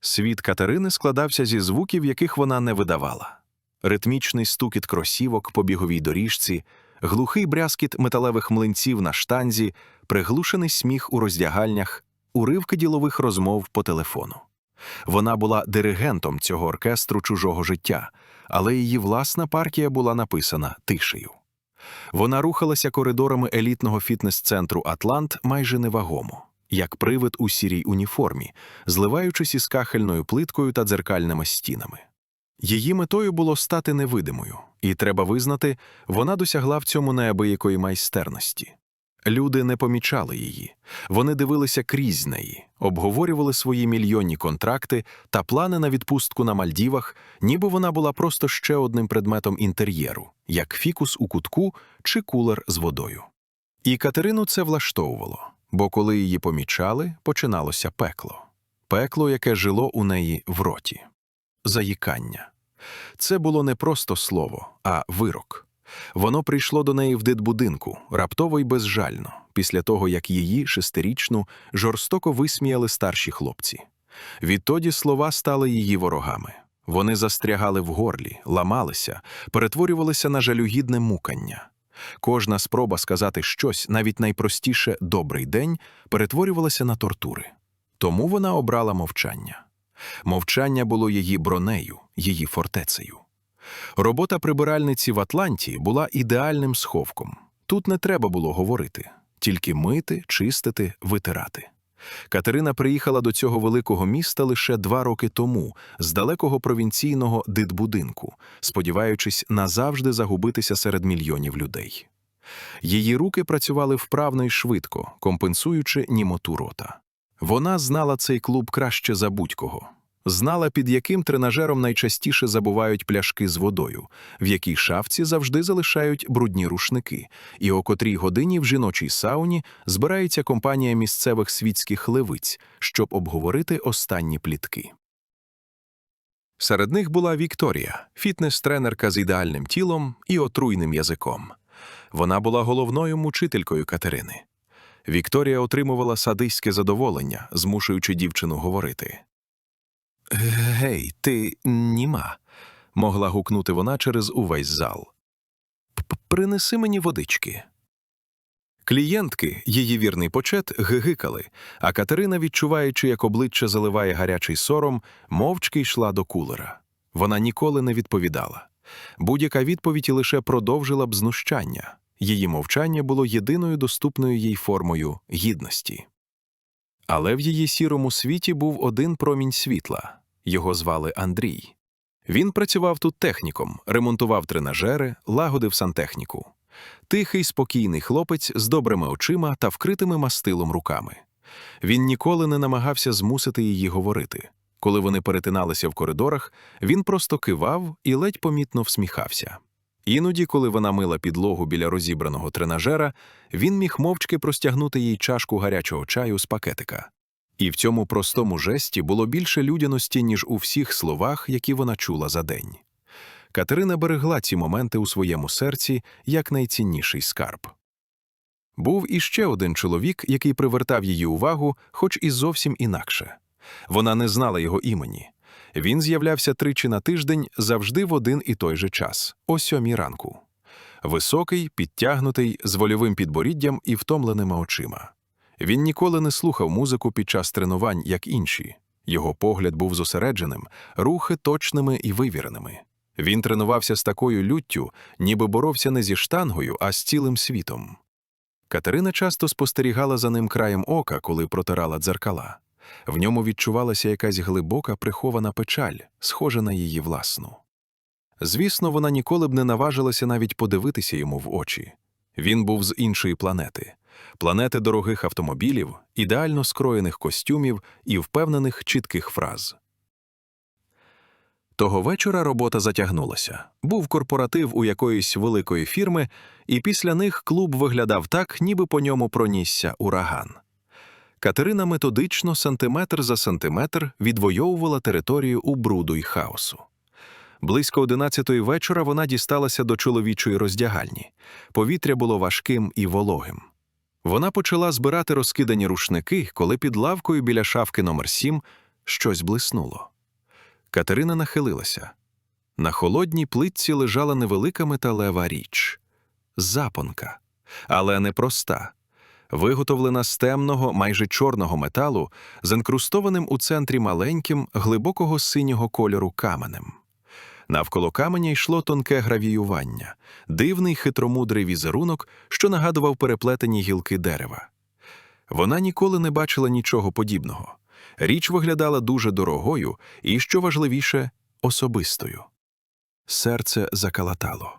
Світ Катерини складався зі звуків, яких вона не видавала. Ритмічний стукіт кросівок по біговій доріжці, глухий брязкіт металевих млинців на штанзі, приглушений сміх у роздягальнях, уривки ділових розмов по телефону. Вона була диригентом цього оркестру чужого життя, але її власна партія була написана тишею. Вона рухалася коридорами елітного фітнес-центру Атлант майже невагомо, як привид у сірій уніформі, зливаючись із кахельною плиткою та дзеркальними стінами. Її метою було стати невидимою, і треба визнати, вона досягла в цьому неабиякої майстерності. Люди не помічали її, вони дивилися крізь неї, обговорювали свої мільйонні контракти та плани на відпустку на Мальдівах, ніби вона була просто ще одним предметом інтер'єру, як фікус у кутку чи кулер з водою. І Катерину це влаштовувало, бо коли її помічали, починалося пекло. Пекло, яке жило у неї в роті. Заїкання. Це було не просто слово, а вирок. Воно прийшло до неї в дитбудинку, раптово й безжально, після того, як її, шестирічну, жорстоко висміяли старші хлопці. Відтоді слова стали її ворогами. Вони застрягали в горлі, ламалися, перетворювалися на жалюгідне мукання. Кожна спроба сказати щось, навіть найпростіше добрий день, перетворювалася на тортури. Тому вона обрала мовчання. Мовчання було її бронею, її фортецею. Робота прибиральниці в Атланті була ідеальним сховком. Тут не треба було говорити, тільки мити, чистити, витирати. Катерина приїхала до цього великого міста лише два роки тому, з далекого провінційного дитбудинку, сподіваючись назавжди загубитися серед мільйонів людей. Її руки працювали вправно і швидко, компенсуючи німоту рота. Вона знала цей клуб краще за будь-кого. Знала, під яким тренажером найчастіше забувають пляшки з водою, в якій шафці завжди залишають брудні рушники, і о котрій годині в жіночій сауні збирається компанія місцевих світських левиць, щоб обговорити останні плітки. Серед них була Вікторія, фітнес-тренерка з ідеальним тілом і отруйним язиком. Вона була головною мучителькою Катерини. Вікторія отримувала садистське задоволення, змушуючи дівчину говорити. Гей, ти німа, могла гукнути вона через увесь зал. «П- Принеси мені водички. Клієнтки, її вірний почет, гигикали, а Катерина, відчуваючи, як обличчя заливає гарячий сором, мовчки йшла до кулера. Вона ніколи не відповідала. Будь-яка відповідь лише продовжила б знущання. Її мовчання було єдиною доступною їй формою гідності. Але в її сірому світі був один промінь світла. Його звали Андрій. Він працював тут техніком, ремонтував тренажери, лагодив сантехніку. Тихий, спокійний хлопець з добрими очима та вкритими мастилом руками. Він ніколи не намагався змусити її говорити. Коли вони перетиналися в коридорах, він просто кивав і ледь помітно всміхався. Іноді, коли вона мила підлогу біля розібраного тренажера, він міг мовчки простягнути їй чашку гарячого чаю з пакетика. І в цьому простому жесті було більше людяності, ніж у всіх словах, які вона чула за день. Катерина берегла ці моменти у своєму серці як найцінніший скарб. Був іще один чоловік, який привертав її увагу, хоч і зовсім інакше. Вона не знала його імені. Він з'являвся тричі на тиждень завжди в один і той же час, о сьомій ранку. Високий, підтягнутий, з вольовим підборіддям і втомленими очима. Він ніколи не слухав музику під час тренувань, як інші. Його погляд був зосередженим, рухи точними і вивіреними. Він тренувався з такою люттю, ніби боровся не зі штангою, а з цілим світом. Катерина часто спостерігала за ним краєм ока, коли протирала дзеркала. В ньому відчувалася якась глибока прихована печаль, схожа на її власну. Звісно, вона ніколи б не наважилася навіть подивитися йому в очі. Він був з іншої планети планети дорогих автомобілів, ідеально скроєних костюмів і впевнених чітких фраз. Того вечора робота затягнулася. Був корпоратив у якоїсь великої фірми, і після них клуб виглядав так, ніби по ньому пронісся ураган. Катерина методично, сантиметр за сантиметр, відвоювала територію у бруду й хаосу. Близько одинадцятої вечора вона дісталася до чоловічої роздягальні. Повітря було важким і вологим. Вона почала збирати розкидані рушники, коли під лавкою біля шафки номер 7 щось блиснуло. Катерина нахилилася. На холодній плитці лежала невелика металева річ запонка, але не проста, виготовлена з темного, майже чорного металу, з інкрустованим у центрі маленьким, глибокого синього кольору каменем. Навколо каменя йшло тонке гравіювання, дивний хитромудрий візерунок, що нагадував переплетені гілки дерева. Вона ніколи не бачила нічого подібного. Річ виглядала дуже дорогою і, що важливіше, особистою. Серце закалатало.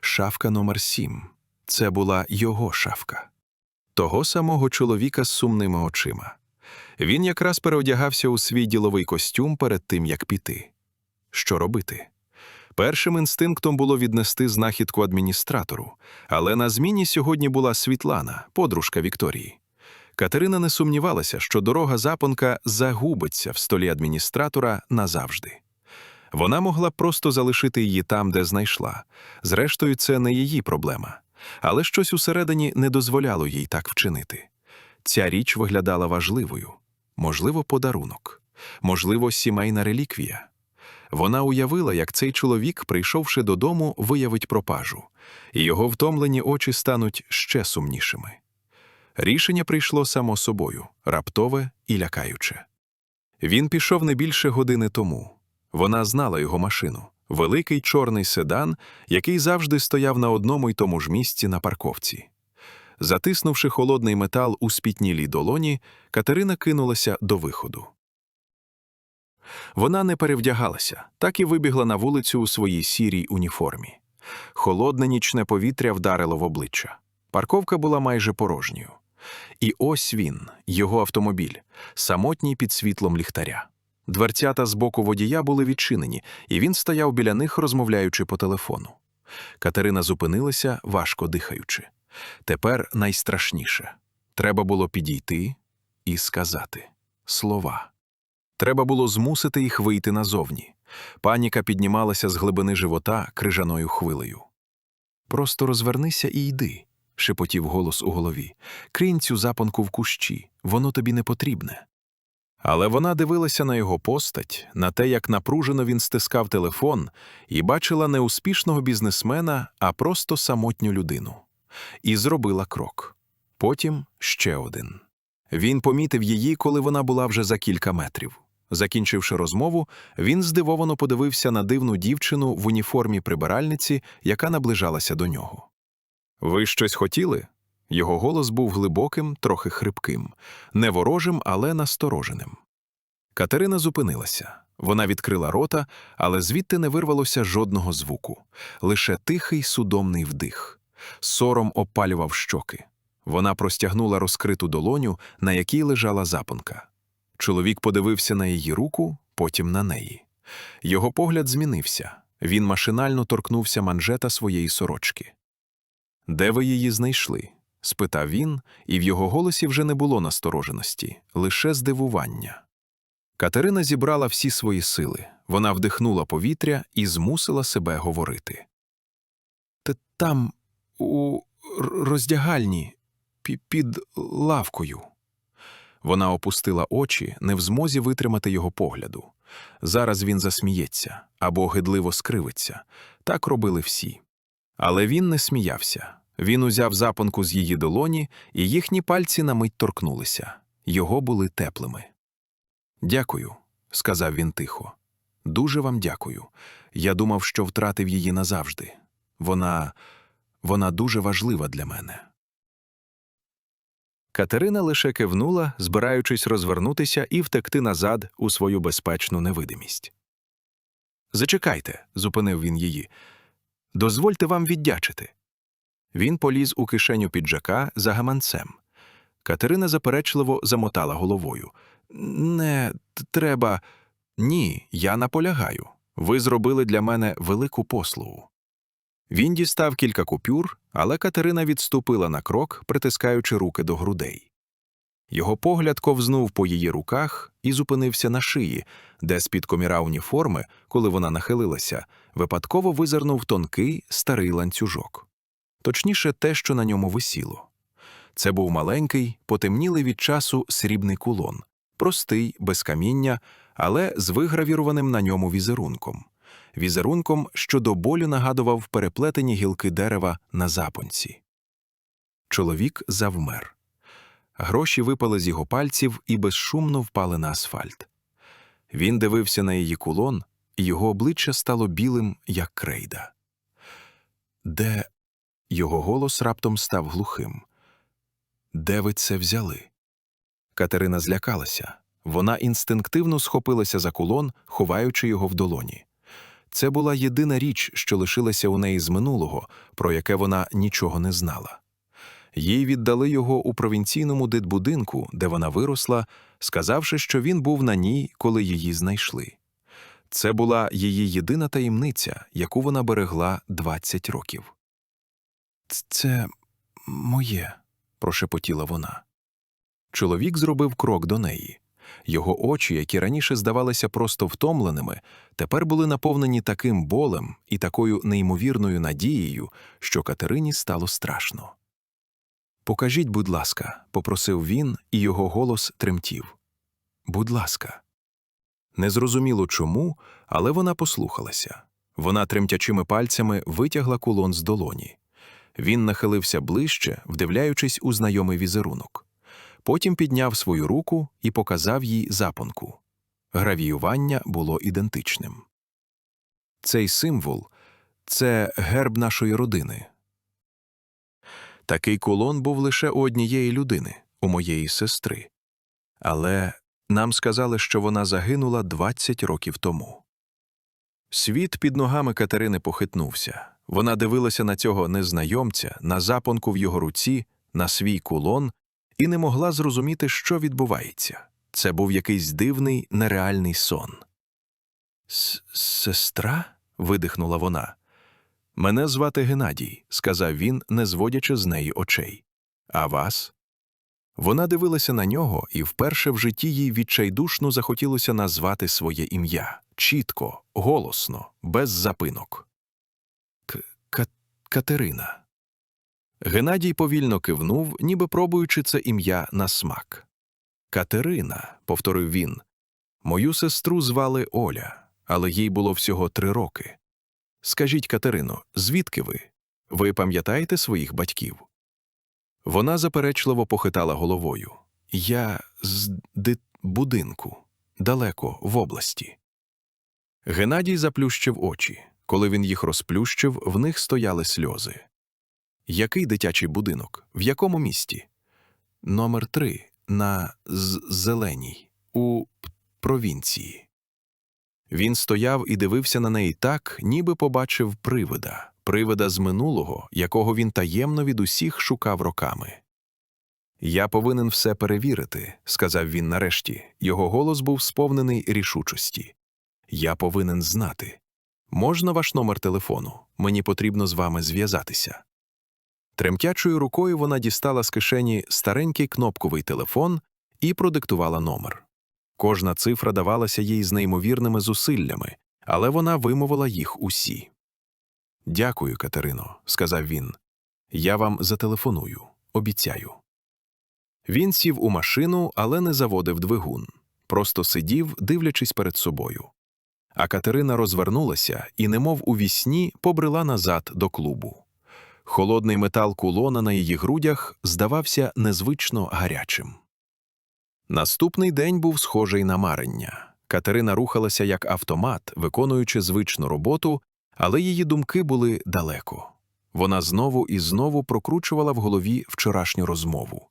Шафка номер сім. Це була його шафка. Того самого чоловіка з сумними очима. Він якраз переодягався у свій діловий костюм перед тим, як піти. Що робити? Першим інстинктом було віднести знахідку адміністратору, але на зміні сьогодні була Світлана, подружка Вікторії. Катерина не сумнівалася, що дорога запонка загубиться в столі адміністратора назавжди. Вона могла просто залишити її там, де знайшла. Зрештою, це не її проблема. Але щось усередині не дозволяло їй так вчинити. Ця річ виглядала важливою, можливо, подарунок, можливо, сімейна реліквія. Вона уявила, як цей чоловік, прийшовши додому, виявить пропажу, і його втомлені очі стануть ще сумнішими. Рішення прийшло само собою, раптове і лякаюче. Він пішов не більше години тому. Вона знала його машину великий чорний седан, який завжди стояв на одному й тому ж місці на парковці. Затиснувши холодний метал у спітнілій долоні, Катерина кинулася до виходу. Вона не перевдягалася, так і вибігла на вулицю у своїй сірій уніформі. Холодне нічне повітря вдарило в обличчя. Парковка була майже порожньою. І ось він, його автомобіль, самотній під світлом ліхтаря. Дверцята з боку водія були відчинені, і він стояв біля них, розмовляючи по телефону. Катерина зупинилася, важко дихаючи. Тепер найстрашніше треба було підійти і сказати слова. Треба було змусити їх вийти назовні. Паніка піднімалася з глибини живота крижаною хвилею. Просто розвернися і йди, шепотів голос у голові. Кринь цю запонку в кущі, воно тобі не потрібне. Але вона дивилася на його постать, на те, як напружено він стискав телефон, і бачила не успішного бізнесмена, а просто самотню людину. І зробила крок. Потім ще один. Він помітив її, коли вона була вже за кілька метрів. Закінчивши розмову, він здивовано подивився на дивну дівчину в уніформі прибиральниці, яка наближалася до нього. Ви щось хотіли? Його голос був глибоким, трохи хрипким, не ворожим, але настороженим. Катерина зупинилася. Вона відкрила рота, але звідти не вирвалося жодного звуку, лише тихий судомний вдих. Сором опалював щоки. Вона простягнула розкриту долоню, на якій лежала запонка. Чоловік подивився на її руку, потім на неї. Його погляд змінився. Він машинально торкнувся манжета своєї сорочки. Де ви її знайшли? Спитав він, і в його голосі вже не було настороженості, лише здивування. Катерина зібрала всі свої сили. Вона вдихнула повітря і змусила себе говорити. Та там, у роздягальні, під лавкою. Вона опустила очі, не в змозі витримати його погляду. Зараз він засміється або гидливо скривиться. Так робили всі. Але він не сміявся. Він узяв запонку з її долоні, і їхні пальці на мить торкнулися. Його були теплими. Дякую, сказав він тихо. Дуже вам дякую. Я думав, що втратив її назавжди. Вона. вона дуже важлива для мене. Катерина лише кивнула, збираючись розвернутися і втекти назад у свою безпечну невидимість. Зачекайте, зупинив він її. Дозвольте вам віддячити. Він поліз у кишеню піджака за гаманцем. Катерина заперечливо замотала головою. Не треба. Ні, я наполягаю. Ви зробили для мене велику послугу. Він дістав кілька купюр, але Катерина відступила на крок, притискаючи руки до грудей. Його погляд ковзнув по її руках і зупинився на шиї, де з-під коміра уніформи, коли вона нахилилася, випадково визирнув тонкий старий ланцюжок. Точніше, те, що на ньому висіло. Це був маленький, потемнілий від часу срібний кулон, простий, без каміння, але з вигравірованим на ньому візерунком. Візерунком, що до болю нагадував переплетені гілки дерева на запонці. Чоловік завмер. Гроші випали з його пальців і безшумно впали на асфальт. Він дивився на її кулон, і його обличчя стало білим, як крейда. Де його голос раптом став глухим. Де ви це взяли? Катерина злякалася. Вона інстинктивно схопилася за кулон, ховаючи його в долоні. Це була єдина річ, що лишилася у неї з минулого, про яке вона нічого не знала. Їй віддали його у провінційному дитбудинку, де вона виросла, сказавши, що він був на ній, коли її знайшли. Це була її єдина таємниця, яку вона берегла 20 років. Це моє, прошепотіла вона. Чоловік зробив крок до неї. Його очі, які раніше здавалися просто втомленими, тепер були наповнені таким болем і такою неймовірною надією, що Катерині стало страшно. Покажіть, будь ласка, попросив він, і його голос тремтів. Будь ласка. Незрозуміло чому, але вона послухалася. Вона тремтячими пальцями витягла кулон з долоні. Він нахилився ближче, вдивляючись у знайомий візерунок. Потім підняв свою руку і показав їй запонку. Гравіювання було ідентичним. Цей символ це герб нашої родини. Такий кулон був лише у однієї людини, у моєї сестри. Але нам сказали, що вона загинула 20 років тому. Світ під ногами Катерини похитнувся. Вона дивилася на цього незнайомця, на запонку в його руці, на свій кулон і не могла зрозуміти, що відбувається. Це був якийсь дивний, нереальний сон. Сестра? видихнула вона. Мене звати Геннадій, сказав він, не зводячи з неї очей. А вас? Вона дивилася на нього, і вперше в житті їй відчайдушно захотілося назвати своє ім'я чітко, голосно, без запинок. К Катерина. Геннадій повільно кивнув, ніби пробуючи це ім'я на смак. Катерина, повторив він, мою сестру звали Оля, але їй було всього три роки. Скажіть, Катерино, звідки ви? Ви пам'ятаєте своїх батьків? Вона заперечливо похитала головою. Я з дит будинку, далеко в області. Геннадій заплющив очі. Коли він їх розплющив, в них стояли сльози. Який дитячий будинок? В якому місті? Номер три на зеленій, у провінції. Він стояв і дивився на неї так, ніби побачив привида, привида з минулого, якого він таємно від усіх шукав роками. Я повинен все перевірити, сказав він нарешті. Його голос був сповнений рішучості. Я повинен знати. Можна ваш номер телефону? Мені потрібно з вами зв'язатися. Тремтячою рукою вона дістала з кишені старенький кнопковий телефон і продиктувала номер. Кожна цифра давалася їй з неймовірними зусиллями, але вона вимовила їх усі. Дякую, Катерино, сказав він. Я вам зателефоную, обіцяю. Він сів у машину, але не заводив двигун, просто сидів, дивлячись перед собою. А Катерина розвернулася і, немов у вісні, побрела назад до клубу. Холодний метал кулона на її грудях здавався незвично гарячим. Наступний день був схожий на марення. Катерина рухалася як автомат, виконуючи звичну роботу, але її думки були далеко. Вона знову і знову прокручувала в голові вчорашню розмову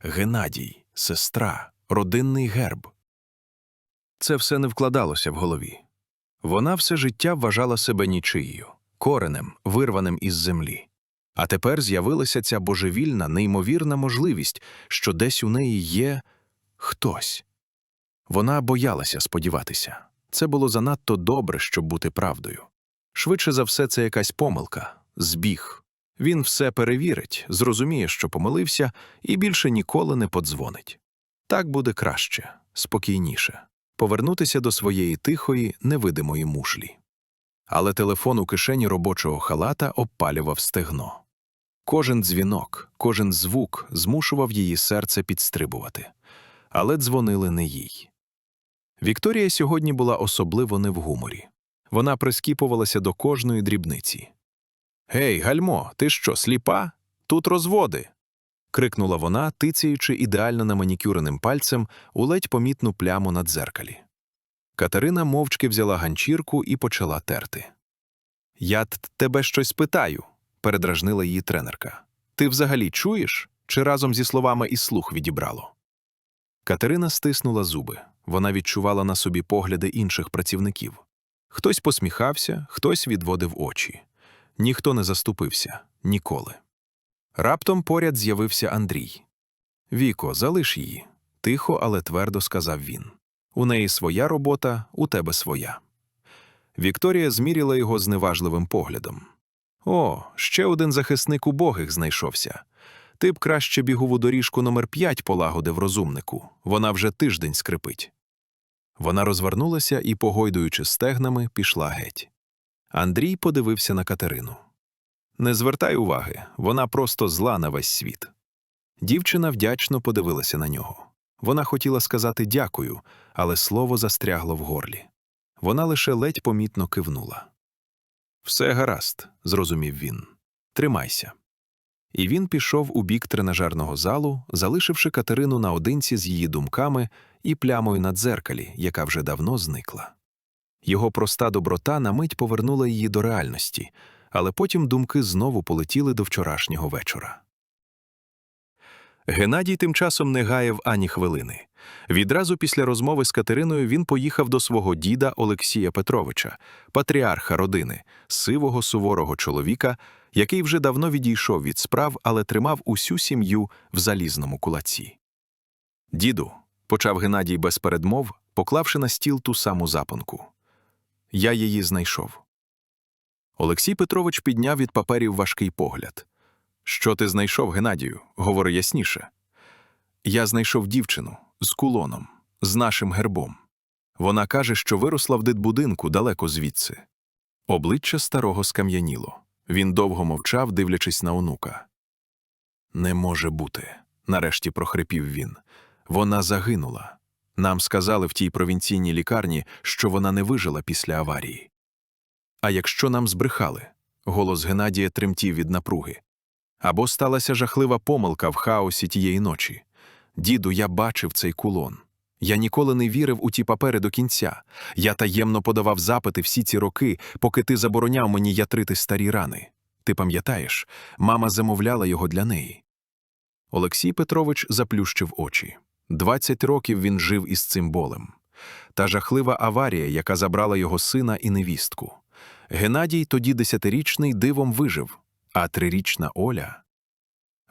Геннадій, сестра, родинний герб. Це все не вкладалося в голові. Вона все життя вважала себе нічиєю, коренем, вирваним із землі. А тепер з'явилася ця божевільна, неймовірна можливість, що десь у неї є хтось. Вона боялася сподіватися. Це було занадто добре, щоб бути правдою. Швидше за все, це якась помилка, збіг. Він все перевірить, зрозуміє, що помилився, і більше ніколи не подзвонить. Так буде краще, спокійніше повернутися до своєї тихої, невидимої мушлі. Але телефон у кишені робочого халата обпалював стегно. Кожен дзвінок, кожен звук змушував її серце підстрибувати, але дзвонили не їй. Вікторія сьогодні була особливо не в гуморі. Вона прискіпувалася до кожної дрібниці. Гей, гальмо, ти що, сліпа? Тут розводи. Крикнула вона, тицяючи ідеально наманікюреним пальцем у ледь помітну пляму на дзеркалі. Катерина мовчки взяла ганчірку і почала терти. Я тебе щось питаю, передражнила її тренерка. Ти взагалі чуєш, чи разом зі словами і слух відібрало? Катерина стиснула зуби. Вона відчувала на собі погляди інших працівників. Хтось посміхався, хтось відводив очі. Ніхто не заступився ніколи. Раптом поряд з'явився Андрій. Віко, залиш її, тихо, але твердо сказав він. У неї своя робота, у тебе своя. Вікторія зміряла його зневажливим поглядом. О, ще один захисник убогих знайшовся. Ти б краще бігову доріжку номер 5 полагодив розумнику. Вона вже тиждень скрипить. Вона розвернулася і, погойдуючи стегнами, пішла геть. Андрій подивився на Катерину. Не звертай уваги, вона просто зла на весь світ. Дівчина вдячно подивилася на нього. Вона хотіла сказати дякую, але слово застрягло в горлі. Вона лише ледь помітно кивнула. Все гаразд, зрозумів він. Тримайся. І він пішов у бік тренажерного залу, залишивши Катерину наодинці з її думками і плямою на дзеркалі, яка вже давно зникла. Його проста доброта на мить повернула її до реальності, але потім думки знову полетіли до вчорашнього вечора. Геннадій тим часом не гаяв ані хвилини. Відразу після розмови з Катериною він поїхав до свого діда Олексія Петровича, патріарха родини, сивого суворого чоловіка, який вже давно відійшов від справ, але тримав усю сім'ю в залізному кулаці. Діду, почав Геннадій без передмов, поклавши на стіл ту саму запонку. Я її знайшов. Олексій Петрович підняв від паперів важкий погляд. Що ти знайшов, Геннадію? Говори ясніше. Я знайшов дівчину з кулоном, з нашим гербом. Вона каже, що виросла в дитбудинку далеко звідси. Обличчя старого скам'яніло. Він довго мовчав, дивлячись на онука. Не може бути, нарешті прохрипів він. Вона загинула. Нам сказали в тій провінційній лікарні, що вона не вижила після аварії. А якщо нам збрехали? Голос Геннадія тремтів від напруги. Або сталася жахлива помилка в хаосі тієї ночі. Діду, я бачив цей кулон. Я ніколи не вірив у ті папери до кінця. Я таємно подавав запити всі ці роки, поки ти забороняв мені ятрити старі рани. Ти пам'ятаєш, мама замовляла його для неї. Олексій Петрович заплющив очі. Двадцять років він жив із цим болем. Та жахлива аварія, яка забрала його сина і невістку. Геннадій, тоді десятирічний, дивом вижив, а трирічна Оля.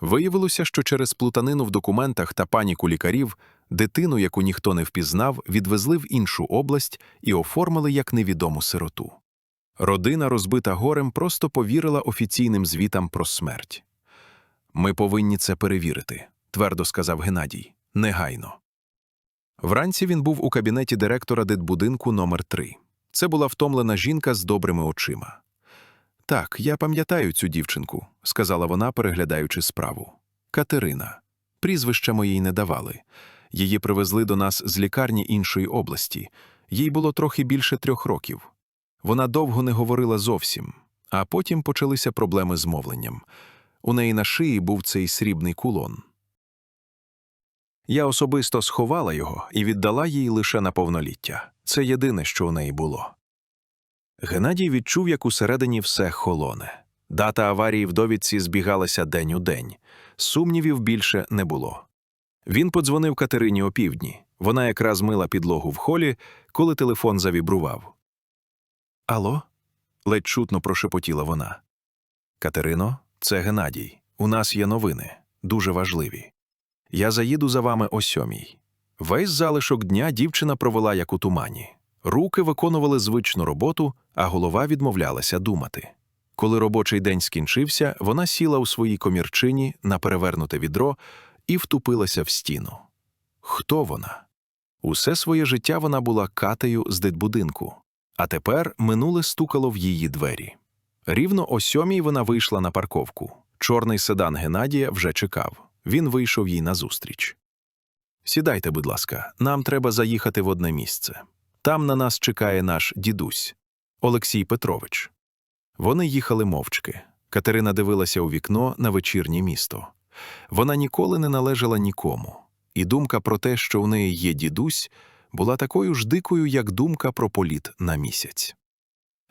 Виявилося, що через плутанину в документах та паніку лікарів дитину, яку ніхто не впізнав, відвезли в іншу область і оформили як невідому сироту. Родина, розбита горем, просто повірила офіційним звітам про смерть. Ми повинні це перевірити, твердо сказав Геннадій. Негайно. Вранці він був у кабінеті директора дитбудинку номер 3 Це була втомлена жінка з добрими очима. Так, я пам'ятаю цю дівчинку, сказала вона, переглядаючи справу. Катерина. Прізвища моїй не давали. Її привезли до нас з лікарні іншої області. Їй було трохи більше трьох років. Вона довго не говорила зовсім, а потім почалися проблеми з мовленням. У неї на шиї був цей срібний кулон. Я особисто сховала його і віддала їй лише на повноліття. Це єдине, що у неї було. Геннадій відчув, як усередині все холоне. Дата аварії в довідці збігалася день у день. Сумнівів більше не було. Він подзвонив Катерині опівдні. Вона якраз мила підлогу в холі, коли телефон завібрував. Алло? ледь чутно прошепотіла вона. Катерино, це Геннадій. У нас є новини, дуже важливі. Я заїду за вами о сьомій. Весь залишок дня дівчина провела як у тумані. Руки виконували звичну роботу, а голова відмовлялася думати. Коли робочий день скінчився, вона сіла у своїй комірчині на перевернуте відро і втупилася в стіну. Хто вона? Усе своє життя вона була катею з дитбудинку, а тепер минуле стукало в її двері. Рівно о сьомій вона вийшла на парковку. Чорний седан Геннадія вже чекав. Він вийшов їй назустріч. Сідайте, будь ласка, нам треба заїхати в одне місце. Там на нас чекає наш дідусь Олексій Петрович. Вони їхали мовчки. Катерина дивилася у вікно на вечірнє місто. Вона ніколи не належала нікому, і думка про те, що у неї є дідусь, була такою ж дикою, як думка про політ на місяць.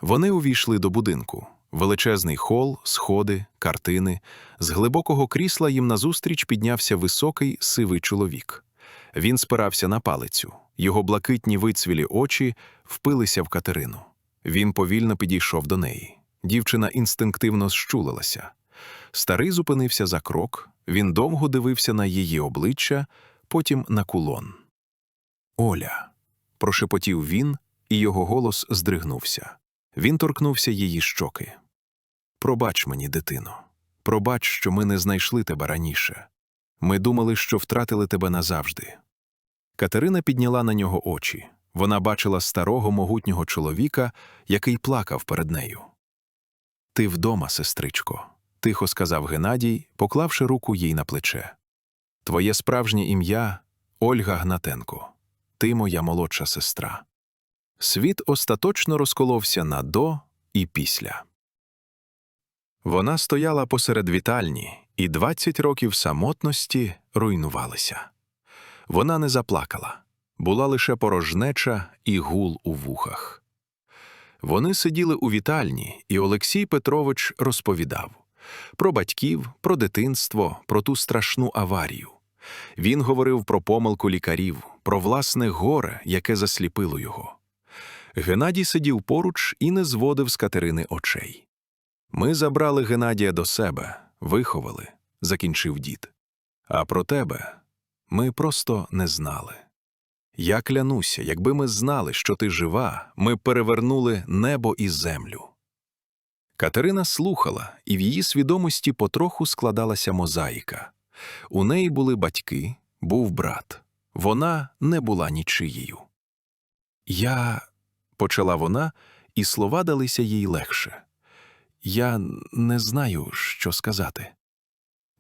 Вони увійшли до будинку. Величезний хол, сходи, картини. З глибокого крісла їм назустріч піднявся високий сивий чоловік. Він спирався на палицю. Його блакитні вицвілі очі впилися в Катерину. Він повільно підійшов до неї. Дівчина інстинктивно зчулилася. Старий зупинився за крок, він довго дивився на її обличчя, потім на кулон. Оля. прошепотів він, і його голос здригнувся. Він торкнувся її щоки. Пробач мені, дитино. Пробач, що ми не знайшли тебе раніше. Ми думали, що втратили тебе назавжди. Катерина підняла на нього очі. Вона бачила старого могутнього чоловіка, який плакав перед нею. Ти вдома, сестричко, тихо сказав Геннадій, поклавши руку їй на плече. Твоє справжнє ім'я Ольга Гнатенко. Ти моя молодша сестра. Світ остаточно розколовся на до і після. Вона стояла посеред вітальні, і 20 років самотності руйнувалися. Вона не заплакала, була лише порожнеча і гул у вухах. Вони сиділи у вітальні, і Олексій Петрович розповідав про батьків, про дитинство, про ту страшну аварію. Він говорив про помилку лікарів, про власне горе, яке засліпило його. Геннадій сидів поруч і не зводив з Катерини очей. Ми забрали Геннадія до себе, виховали, закінчив дід. А про тебе ми просто не знали. Я клянуся, якби ми знали, що ти жива, ми перевернули небо і землю. Катерина слухала, і в її свідомості потроху складалася мозаїка. У неї були батьки, був брат. Вона не була нічиєю. Я. почала вона, і слова далися їй легше. Я не знаю, що сказати.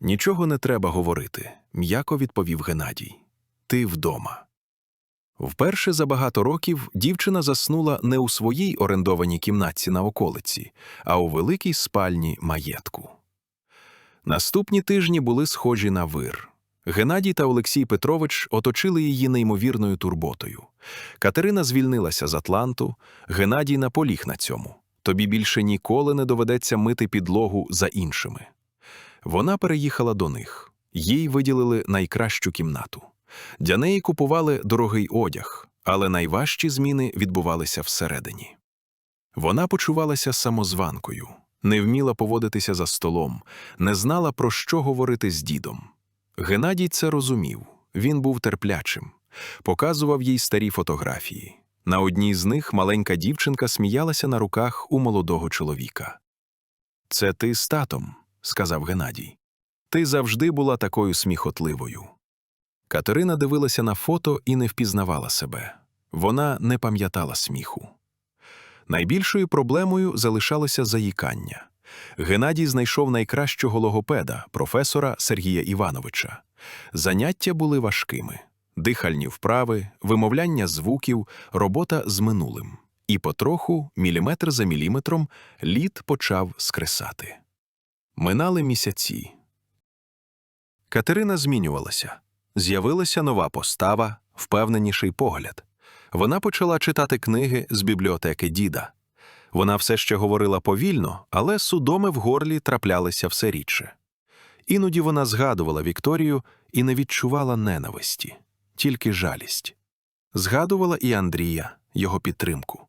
Нічого не треба говорити, м'яко відповів Геннадій. Ти вдома. Вперше за багато років дівчина заснула не у своїй орендованій кімнатці на околиці, а у великій спальні маєтку. Наступні тижні були схожі на вир. Геннадій та Олексій Петрович оточили її неймовірною турботою. Катерина звільнилася з Атланту, Геннадій наполіг на цьому. Тобі більше ніколи не доведеться мити підлогу за іншими. Вона переїхала до них, їй виділили найкращу кімнату. Для неї купували дорогий одяг, але найважчі зміни відбувалися всередині. Вона почувалася самозванкою, не вміла поводитися за столом, не знала, про що говорити з дідом. Геннадій це розумів, він був терплячим, показував їй старі фотографії. На одній з них маленька дівчинка сміялася на руках у молодого чоловіка. Це ти з татом, сказав Геннадій. Ти завжди була такою сміхотливою. Катерина дивилася на фото і не впізнавала себе. Вона не пам'ятала сміху. Найбільшою проблемою залишалося заїкання. Геннадій знайшов найкращого логопеда, професора Сергія Івановича. Заняття були важкими дихальні вправи, вимовляння звуків, робота з минулим. І потроху, міліметр за міліметром, лід почав скресати. Минали місяці. Катерина змінювалася. З'явилася нова постава, впевненіший погляд. Вона почала читати книги з бібліотеки діда. Вона все ще говорила повільно, але судоми в горлі траплялися все рідше. Іноді вона згадувала Вікторію і не відчувала ненависті, тільки жалість. Згадувала і Андрія, його підтримку.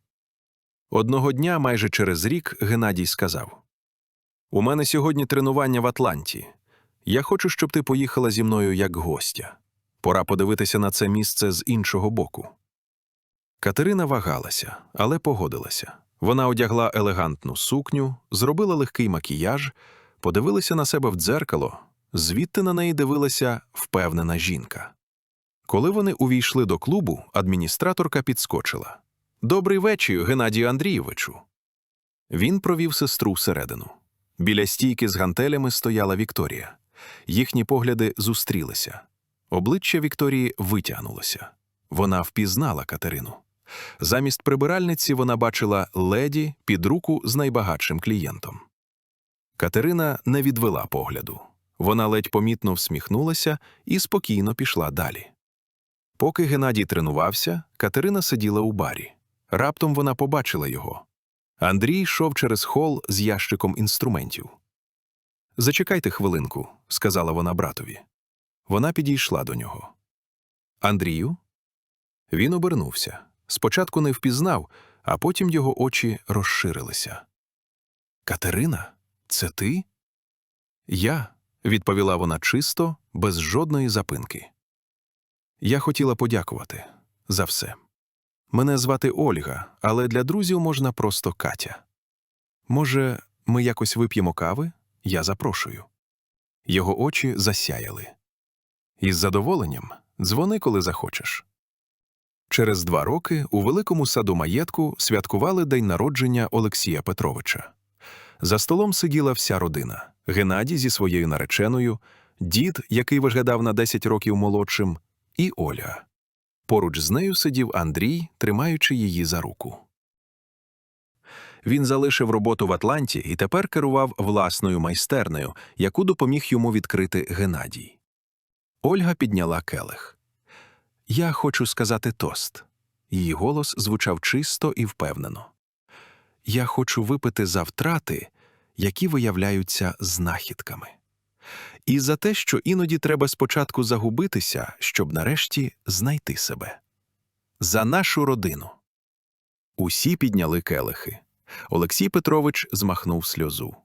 Одного дня, майже через рік, Геннадій сказав: У мене сьогодні тренування в Атланті. Я хочу, щоб ти поїхала зі мною як гостя. Пора подивитися на це місце з іншого боку. Катерина вагалася, але погодилася. Вона одягла елегантну сукню, зробила легкий макіяж, подивилася на себе в дзеркало, звідти на неї дивилася впевнена жінка. Коли вони увійшли до клубу, адміністраторка підскочила. Добрий вечір, Геннадію Андрійовичу. Він провів сестру всередину. Біля стійки з гантелями стояла Вікторія. Їхні погляди зустрілися. Обличчя Вікторії витягнулося. Вона впізнала Катерину. Замість прибиральниці вона бачила леді під руку з найбагатшим клієнтом. Катерина не відвела погляду. Вона ледь помітно всміхнулася і спокійно пішла далі. Поки Геннадій тренувався, Катерина сиділа у барі. Раптом вона побачила його. Андрій йшов через хол з ящиком інструментів. Зачекайте хвилинку, сказала вона братові. Вона підійшла до нього. Андрію? Він обернувся. Спочатку не впізнав, а потім його очі розширилися. Катерина, це ти? Я, відповіла вона чисто, без жодної запинки. Я хотіла подякувати за все. Мене звати Ольга, але для друзів можна просто Катя. Може, ми якось вип'ємо кави? Я запрошую. Його очі засяяли. Із задоволенням дзвони, коли захочеш. Через два роки у великому саду маєтку святкували день народження Олексія Петровича. За столом сиділа вся родина Геннадій зі своєю нареченою, дід, який виглядав на 10 років молодшим, і Оля. Поруч з нею сидів Андрій, тримаючи її за руку. Він залишив роботу в Атланті і тепер керував власною майстернею, яку допоміг йому відкрити Геннадій. Ольга підняла келих. Я хочу сказати тост. Її голос звучав чисто і впевнено. Я хочу випити за втрати, які виявляються знахідками. І за те, що іноді треба спочатку загубитися, щоб нарешті знайти себе. За нашу родину. Усі підняли келихи. Олексій Петрович змахнув сльозу.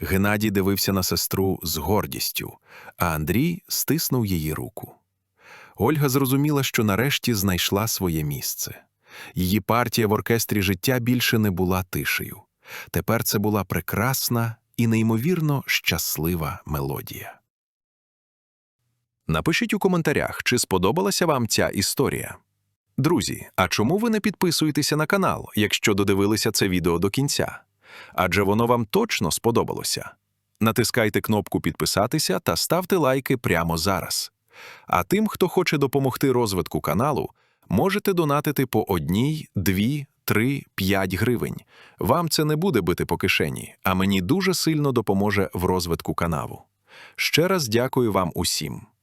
Геннадій дивився на сестру з гордістю, а Андрій стиснув її руку. Ольга зрозуміла, що нарешті знайшла своє місце. Її партія в оркестрі життя більше не була тишею. Тепер це була прекрасна і неймовірно щаслива мелодія. Напишіть у коментарях, чи сподобалася вам ця історія. Друзі, а чому ви не підписуєтеся на канал, якщо додивилися це відео до кінця? Адже воно вам точно сподобалося. Натискайте кнопку підписатися та ставте лайки прямо зараз. А тим, хто хоче допомогти розвитку каналу, можете донатити по одній, дві, три, п'ять гривень. Вам це не буде бити по кишені, а мені дуже сильно допоможе в розвитку каналу. Ще раз дякую вам усім.